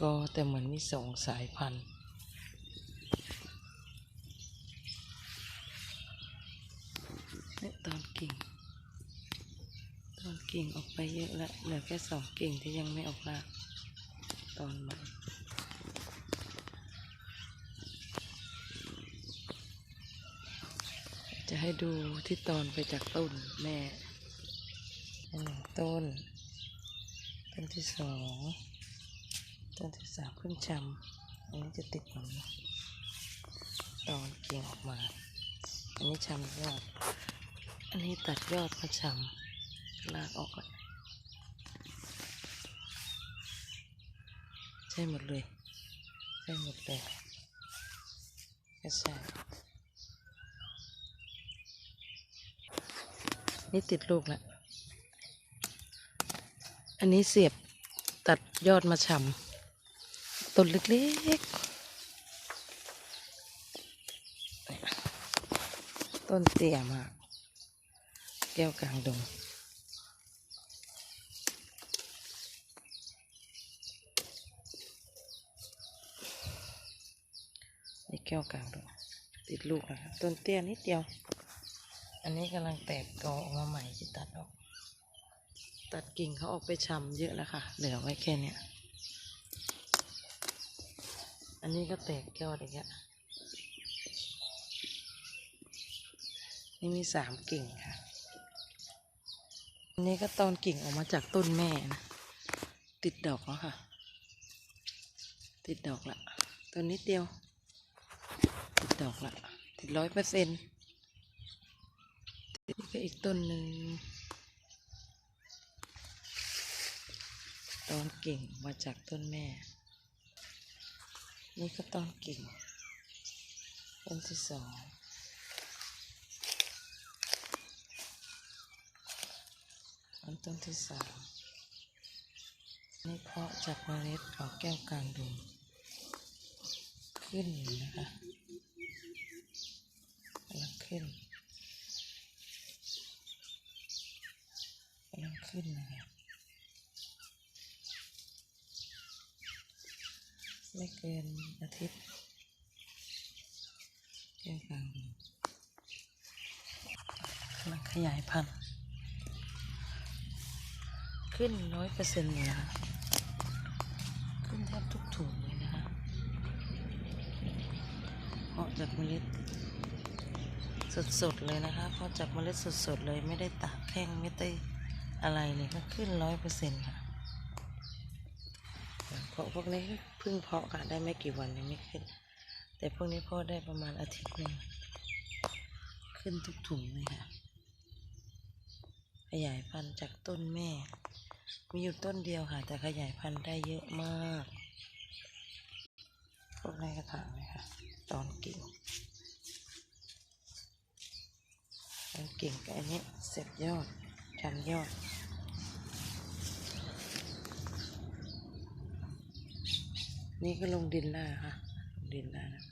กอแต่เหมือนมีสองสายพันธุ์เนี่ยตอนกิ่ง ตอนกิ่งออกไปเยอะแล้วเหลือแค่สองกิ่งที่ยังไม่ออกรากตอนใหม่จะให้ดูที่ตอนไปจากต้นแม่หนึ่งต้น ต้นที่สอง ต้นที่สามเพิ่งชำอันนี้จะติดมันนะตอนเกี่ยงออกมา อันนี้ชำยอด อันนี้ตัดยอดมาชำลากออกก่อนใช่หมดเลยใช่หมดเลยก็ใช่นี่ติดลูกแล้วอันนี้เสียบตัดยอดมาชำ ต้นเล็กๆ ต้นเตี้ยมาก แก้วกลางดงนี่แก้วกลางดงติดลูกนะครับต้นเตี้ยนิดเดียว อันนี้กำลังแตกกอออกมาใหม่ที่ตัดออก ตัดกิ่งเขาออกไปชำเยอะแล้วค่ะ เหลือไว้แค่เนี้ย อันนี้ก็แตกยอดอีกแล้วนี่มีสามกิ่งค่ะ อันนี้ก็ตอนกิ่งออกมาจากต้นแม่นะติดดอกแล้วค่ะ ติดดอกละต้นนิดเดียว ติดดอกละติดร้อยเปอร์เซ็นต์นี่ก็อีกต้นหนึ่งตอนกิ่งมาจากต้นแม่ นี่ก็ตอนกิ่งต้นที่สองอันต้นที่สามนี่เพาะจากเมล็ดออกแก้วกลางดงขึ้นนะคะกำลังขึ้น กำลังขึ้นนะครับ ไม่เกินอาทิตย์แก้ฟังกำลังขยายพันธุ์ขึ้นร้อยเปอร์เซ็นต์เลยนะคะขึ้นแทบทุกถุงเลยนะคะเพาะจากเมล็ดสดๆเลยนะคะเพราะจากเมล็ดสดๆเลยไม่ได้ตากแห้งไม่ได้อะไรเลยก็ขึ้นร้อยเปอร์เซ็นต์ค่ะเพราะพวกนี้ พิ่งเพาะค่ะได้ไม่กี่วันยังไม่ขึ้น แต่พวกนี้พาะได้ประมาณอาทิตย์หนึ่งขึ้นทุกถุงเลยค่ะ ขยายพันธุ์จากต้นแม่ มีอยู่ต้นเดียวค่ะ แต่ขยายพันธุ์ได้เยอะมากพวกในกระถางเลยค่ะ ตอนกิ่งมันเก่งกับอันนี้เสร็จยอดชันยอด นี่ก็ลงดินแล้วค่ะ ลงดินแล้วนะ